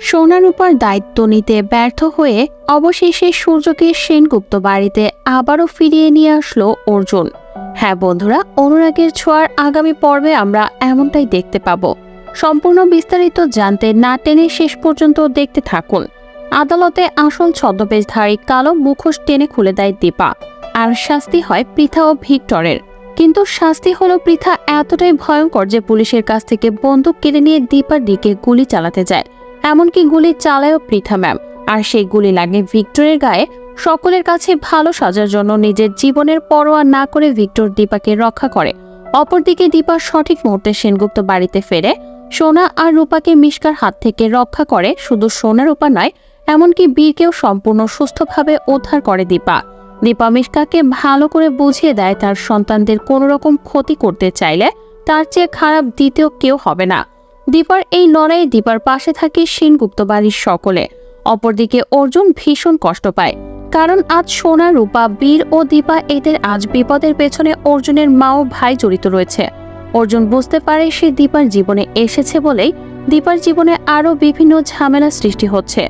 সোনার উপর দায়িত্ব নিতে ব্যর্থ হয়ে অবশেষে সূর্যকে সেনগুপ্ত বাড়িতে আবারও ফিরিয়ে নিয়ে আসলো অর্জুন। হ্যাঁ বন্ধুরা, অনুরাগের ছোঁয়ার আগামী পর্বে আমরা এমনটাই দেখতে পাবো। সম্পূর্ণ বিস্তারিত জানতে না টেনে শেষ পর্যন্ত দেখতে থাকুন। আদালতে আসল ছদ্মবেশধারী কালো মুখোশ টেনে খুলে দেয় দীপা। আর শাস্তি হয় পৃথা ও ভিক্টরের। কিন্তু শাস্তি হলো পৃথা এতটাই ভয়ঙ্কর যে পুলিশের কাছ থেকে বন্দুক কেড়ে নিয়ে দীপার দিকে গুলি চালাতে যায়। এমনকি গুলি চালায়ও পৃথা, ম্যাম। আর সেই গুলি লাগে ভিক্টরের গায়ে। সকলের কাছে ভালো সাজার জন্য নিজের জীবনের পরোয়া না করে ভিক্টর দীপাকে রক্ষা করে। অপরদিকে দীপা সঠিক মুহূর্তে সেনগুপ্ত বাড়িতে ফেরে। সোনা আর রূপাকে মিশকার হাত থেকে রক্ষা করে। শুধু সোনা, রূপা নয়, এমনকি বীরকেও সম্পূর্ণ সুস্থভাবে উদ্ধার করে দীপা। দীপা মিশকাকে ভালো করে বুঝিয়ে দেয় তার সন্তানদের কোনো রকম ক্ষতি করতে চাইলে তার চেয়ে খারাপ দ্বিতীয় কেউ হবে না। দীপার এই লড়াইয়ে দীপার পাশে থাকে সেনগুপ্ত বাড়ির সকলে। অপরদিকে অর্জুন ভীষণ কষ্ট পায়, কারণ আজ সোনা, রূপা, বীর ও দীপা এদের আজ বিপদের পেছনে অর্জুনের মা ও ভাই জড়িত রয়েছে। অর্জুন বুঝতে পারে সে দীপার জীবনে এসেছে বলেই দীপার জীবনে আরও বিভিন্ন ঝামেলা সৃষ্টি হচ্ছে।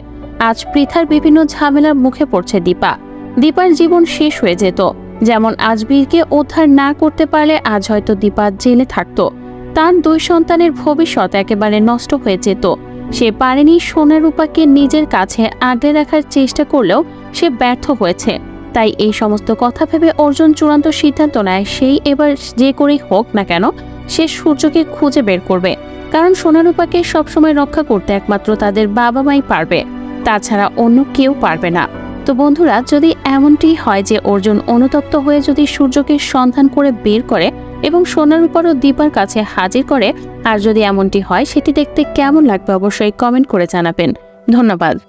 আজ পৃথার বিভিন্ন ঝামেলার মুখে পড়ছে দীপা। দীপার জীবন শেষ হয়ে যেত, যেমন আজ বীরকে উদ্ধার না করতে পারলে আজ হয়তো দীপা জেলে থাকতো। তার দুই সন্তানের ভবিষ্যৎ একেবারে নষ্ট হয়ে যেত। সে পারেনি সোনা রূপাকে নিজের কাছে আগলে রাখার চেষ্টা করলেও সে ব্যর্থ হয়েছে। তাই এই সমস্ত কথা ভেবে অর্জুন চূড়ান্ত সিদ্ধান্ত নেয়, সেই এবার যে করেই হোক না কেন, সে সূর্যকে খুঁজে বের করবে। কারণ সোনারূপাকে সবসময় রক্ষা করতে একমাত্র তাদের বাবা মাই পারবে, তাছাড়া অন্য কেউ পারবে না। তো বন্ধুরা, যদি এমনটি হয় যে অর্জুন অনুতপ্ত হয়ে যদি সূর্যকে সন্ধান করে বের করে এবং সোনার উপরও দীপার কাছে হাজির করে, আর যদি এমনটি হয়, সেটি দেখতে কেমন লাগবে অবশ্যই কমেন্ট করে জানাবেন। ধন্যবাদ।